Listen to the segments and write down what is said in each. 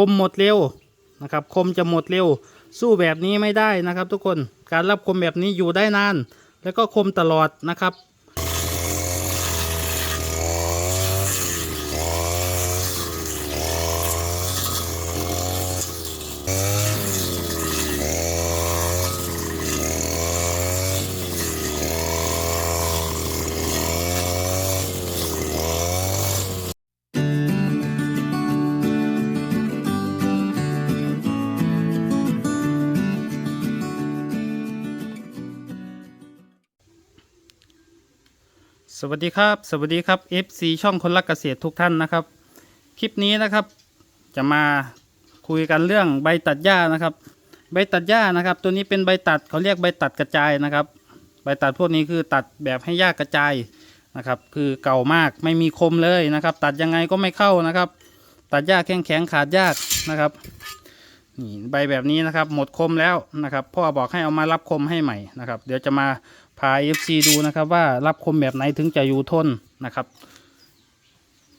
คมหมดเร็วนะครับ คมจะหมดเร็ว สู้แบบนี้ไม่ได้นะครับ ทุกคนการรับคมแบบนี้อยู่ได้นาน แล้วก็คมตลอดนะครับ สวัสดีครับ สวัสดีครับ FC ช่องคนรักเกษตรทุกท่านนะครับ คลิปนี้นะครับ จะมาคุยกันเรื่องใบตัดหญ้านะครับ ใบตัดหญ้านะครับ ตัวนี้เป็นใบตัดเขาเรียกใบตัดกระจายนะครับ ใบตัดพวกนี้คือตัดแบบให้หญ้ากระจายนะครับ คือเก่ามากไม่มีคมเลยนะครับ ตัดยังไงก็ไม่เข้านะครับ ตัดหญ้าแข็งแข็งขาดยากนะครับนี่ใบแบบนี้นะครับ หมดคมแล้วนะครับ พ่อบอกให้เอามารับคมให้ใหม่นะครับ เดี๋ยวจะมา พา FC ดูนะครับว่ารับคมแบบไหนถึงจะอยู่ทนนะครับ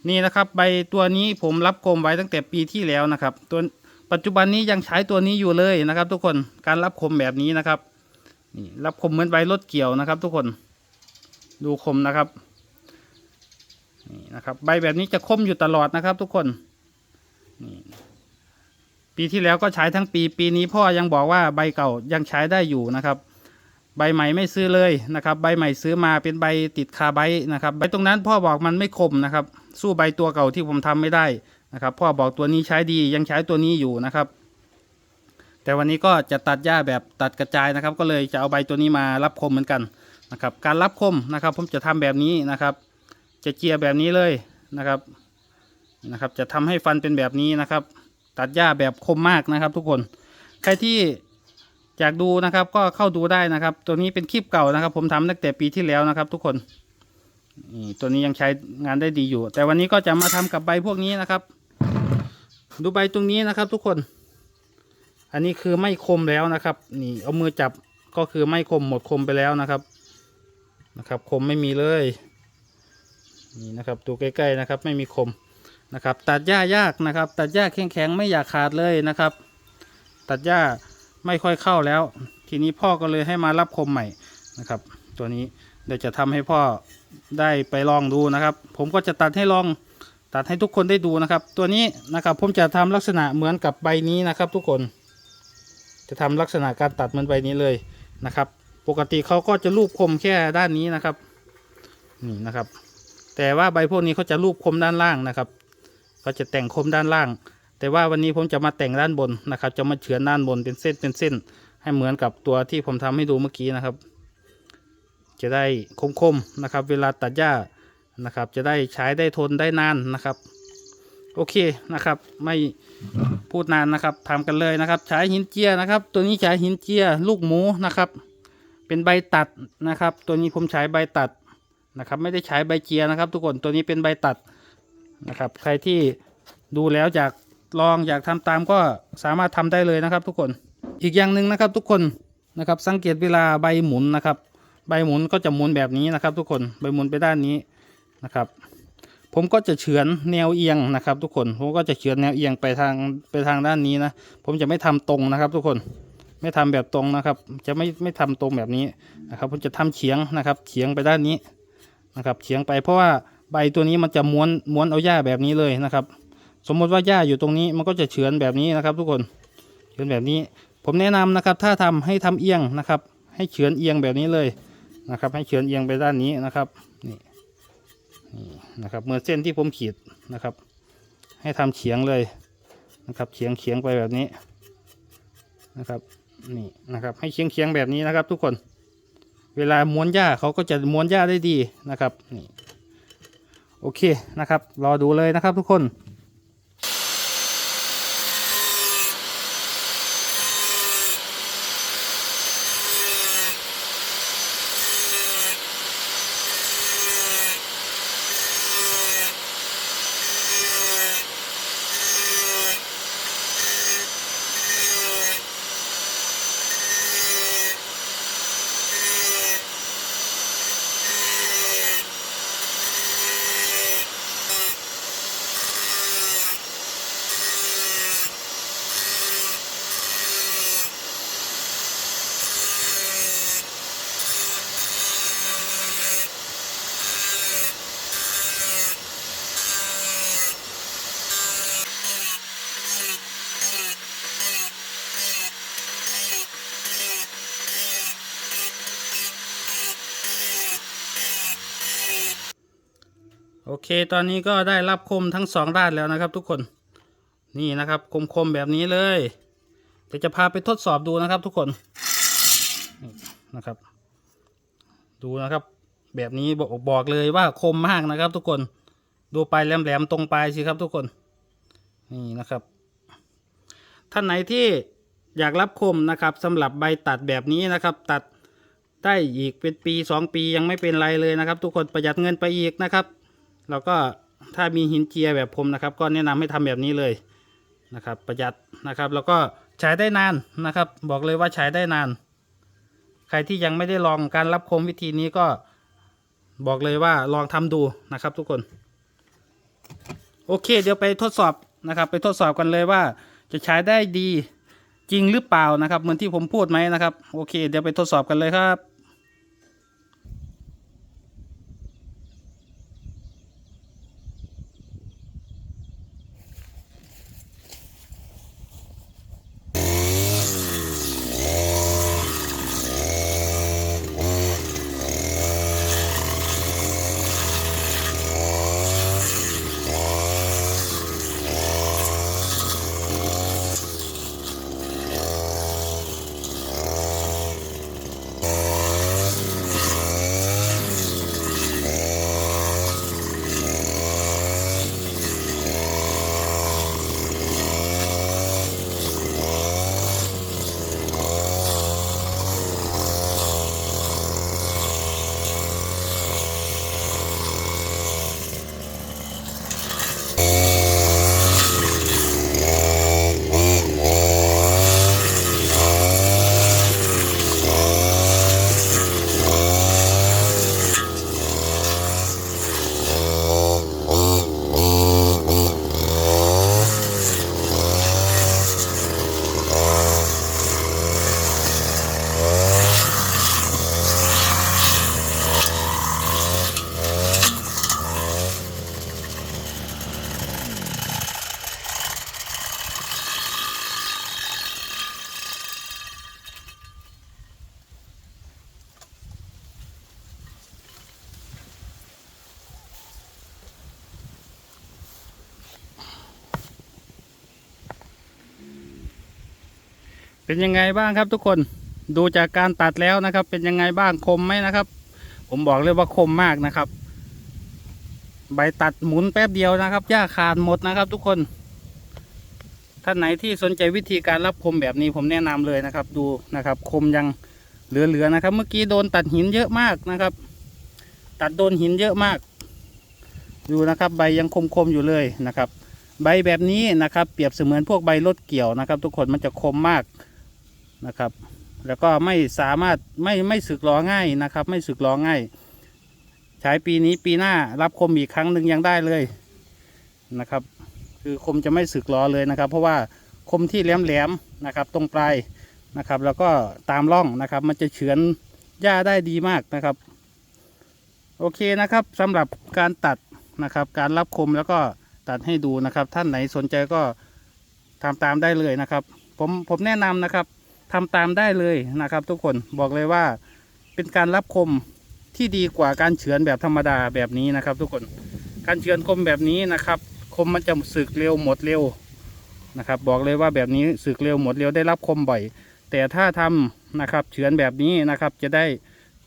นี่นะครับใบตัวนี้ผมรับคมไว้ตั้งแต่ปีที่แล้วนะครับ ตัวปัจจุบันนี้ยังใช้ตัวนี้อยู่เลยนะครับ ทุกคนการรับคมแบบนี้นะครับนี่รับคมเหมือนใบรถเกี่ยวนะครับ ทุกคนดูคมนะครับนี่นะครับ ใบแบบนี้จะคมอยู่ตลอดนะครับ ทุกคนนี่ปีที่แล้วก็ใช้ทั้งปีปีนี้พ่อยังบอกว่าใบเก่ายังใช้ได้อยู่นะครับ ใบใหม่ไม่ซื้อเลยนะครับ ใบใหม่ซื้อมาเป็นใบติดคาใบนะครับ ใบตรงนั้นพ่อบอกมันไม่คมนะครับ สู้ใบตัวเก่าที่ผมทำไม่ได้นะครับ พ่อบอกตัวนี้ใช้ดียังใช้ตัวนี้อยู่นะครับ แต่วันนี้ก็จะตัดหญ้าแบบตัดกระจายนะครับ ก็เลยจะเอาใบตัวนี้มารับคมเหมือนกันนะครับ การรับคมนะครับ ผมจะทำแบบนี้นะครับ จะเจียแบบนี้เลยนะครับนะครับ จะทำให้ฟันเป็นแบบนี้นะครับ ตัดหญ้าแบบคมมากนะครับ ทุกคนใครที่ อยากดูนะครับก็เข้าดูได้นะครับ ตัวนี้เป็นคลิปเก่านะครับ ผมทำตั้งแต่ปีที่แล้วนะครับ ทุกคนนี่ตัวนี้ยังใช้งานได้ดีอยู่ แต่วันนี้ก็จะมาทำกับใบพวกนี้นะครับ ดูใบตรงนี้นะครับ ทุกคน อันนี้คือไม่คมแล้วนะครับ นี่เอามือจับก็คือไม่คมหมดคมไปแล้วนะครับนะครับ คมไม่มีเลยนี่นะครับดูใกล้ๆนะครับ ไม่มีคมนะครับ ตัดหญ้ายากนะครับ ตัดหญ้าแข็งๆไม่อยากขาดเลยนะครับ ตัดหญ้า ไม่ค่อยเข้าแล้ว ทีนี้พ่อก็เลยให้มารับคมใหม่นะครับ ตัวนี้เดี๋ยวจะทำให้พ่อได้ไปลองดูนะครับ ผมก็จะตัดให้ลองตัดให้ทุกคนได้ดูนะครับ ตัวนี้นะครับผมจะทำลักษณะเหมือนกับใบนี้นะครับ ทุกคน จะทำลักษณะการตัดเหมือนใบนี้เลยนะครับ ปกติเขาก็จะรูปคมแค่ด้านนี้นะครับนี่นะครับ แต่ว่าใบพวกนี้เขาจะรูปคมด้านล่างนะครับเขาจะแต่งคมด้านล่าง แต่ว่าวันนี้ผมจะมาแต่งด้านบนนะครับ จะมาเฉือนด้านบนเป็นเส้นเป็นเส้น ให้เหมือนกับตัวที่ผมทำให้ดูเมื่อกี้นะครับ จะได้คมๆนะครับ เวลาตัดหญ้านะครับ จะได้ใช้ได้ทนได้นานนะครับ โอเคนะครับ ไม่พูดนานนะครับทำกันเลยนะครับ ใช้หินเจียนะครับ ตัวนี้ใช้หินเจียลูกหมูนะครับ เป็นใบตัดนะครับ ตัวนี้ผมใช้ใบตัดนะครับ ไม่ได้ใช้ใบเจียนะครับ ทุกคนตัวนี้เป็นใบตัดนะครับ ใครที่ดูแล้วอยาก ลองอยากทำตามก็สามารถทำได้เลยนะครับ ทุกคนอีกอย่างหนึ่งนะครับ ทุกคนนะครับ สังเกตเวลาใบหมุนนะครับ ใบหมุนก็จะหมุนแบบนี้นะครับ ทุกคนใบหมุนไปด้านนี้นะครับ ผมก็จะเฉือนแนวเอียงนะครับ ทุกคนผมก็จะเฉือนแนวเอียงไปทางไปทางด้านนี้นะผมจะไม่ทำตรงนะครับ ทุกคนไม่ทำแบบตรงนะครับ จะไม่ไม่ทำตรงแบบนี้นะครับ ผมจะทำเฉียงนะครับเฉียงไปด้านนี้นะครับเฉียงไปเพราะว่าใบตัวนี้มันจะม้วนม้วนเอาหญ้าแบบนี้เลยนะครับ สมมติว่าหญ้าอยู่ตรงนี้มันก็จะเฉือนแบบนี้นะครับ ทุกคนเฉือนแบบนี้ ผมแนะนำนะครับ ถ้าทำให้ทำเอียงนะครับ ให้เฉือนเอียงแบบนี้เลยนะครับ ให้เฉือนเอียงไปด้านนี้นะครับนี่นี่นะครับเมื่อเส้นที่ผมขีดนะครับ ให้ทำเฉียงเลยนะครับเฉียงเฉียงไปแบบนี้นะครับนี่นะครับ ให้เฉียงเฉียงแบบนี้นะครับ ทุกคน เวลาม้วนหญ้าเขาก็จะม้วนหญ้าได้ดีนะครับนี่โอเคนะครับ รอดูเลยนะครับทุกคน โอเค ตอนนี้ก็ได้รับคมทั้งสองด้านแล้วนะครับทุกคน นี่นะครับคมคมๆแบบนี้เลยเดี๋ยวจะพาไปทดสอบดูนะครับทุกคนนี่นะครับ ดูนะครับ แบบนี้บอกบอกเลยว่าคมมากนะครับทุกคน ดูไปแหลมๆตรงปลายสิครับทุกคน นี่นะครับ ท่านไหนที่อยากรับคมนะครับสำหรับใบตัดแบบนี้นะครับ ตัดได้อีกเป็นปีสองปียังไม่เป็นไรเลยนะครับ ทุกคนประหยัดเงินไปอีกนะครับ แล้วก็ถ้ามีหินเจียแบบผมนะครับ ก็แนะนำให้ทำแบบนี้เลยนะครับ ประหยัดนะครับ แล้วก็ใช้ได้นานนะครับ บอกเลยว่าใช้ได้นาน ใครที่ยังไม่ได้ลองการรับคมวิธีนี้ก็บอกเลยว่าลองทำดูนะครับ ทุกคน โอเค เดี๋ยวไปทดสอบนะครับ ไปทดสอบกันเลยว่าจะใช้ได้ดีจริงหรือเปล่านะครับ เหมือนที่ผมพูดไหมนะครับ โอเค เดี๋ยวไปทดสอบกันเลยครับ เป็นยังไงบ้างครับทุกคนดูจากการตัดแล้วนะครับ เป็นยังไงบ้างคมไหมนะครับ ผมบอกเลยว่าคมมากนะครับ ใบตัดหมุนแป๊บเดียวนะครับหญ้าขาดหมดนะครับ ทุกคน ท่านไหนที่สนใจวิธีการรับคมแบบนี้ผมแนะนำเลยนะครับ ดูนะครับ คมยังเหลือๆนะครับ เมื่อกี้โดนตัดหินเยอะมากนะครับ ตัดโดนหินเยอะมาก ดูนะครับ ใบยังคมๆอยู่เลยนะครับ ใบแบบนี้นะครับ เปรียบเสมือนพวกใบรถเกี่ยวนะครับ ทุกคนมันจะคมมาก นะครับ แล้วก็ไม่สามารถไม่ไม่สึกล้อง่ายนะครับ ไม่สึกล้อง่าย ใช้ปีนี้ปีหน้ารับคมอีกครั้งหนึ่งยังได้เลยนะครับ คือคมจะไม่สึกล้อเลยนะครับ เพราะว่าคมที่แหลมๆนะครับ ตรงปลายนะครับ แล้วก็ตามร่องนะครับ มันจะเฉือนหญ้าได้ดีมากนะครับ โอเคนะครับสำหรับการตัดนะครับ การรับคมแล้วก็ตัดให้ดูนะครับ ท่านไหนสนใจก็ทำตามได้เลยนะครับ ผมผมแนะนำนะครับ ทำตามได้เลยนะครับ ทุกคนบอกเลยว่าเป็นการรับคมที่ดีกว่าการเฉือนแบบธรรมดาแบบนี้นะครับ ทุกคนการเฉือนคมแบบนี้นะครับ คมมันจะสึกเร็วหมดเร็วนะครับ บอกเลยว่าแบบนี้สึกเร็วหมดเร็วได้รับคมบ่อย แต่ถ้าทำนะครับเฉือนแบบนี้นะครับจะได้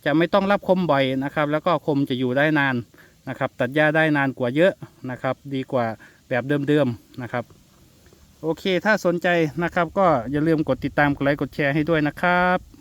จะไม่ต้องรับคมบ่อยนะครับ แล้วก็คมจะอยู่ได้นานนะครับ ตัดหญ้าได้นานกว่าเยอะนะครับ ดีกว่าแบบเดิมๆนะครับ โอเค ถ้าสนใจนะครับ ก็อย่าลืมกดติดตาม กดไลค์ กดแชร์ให้ด้วยนะครับ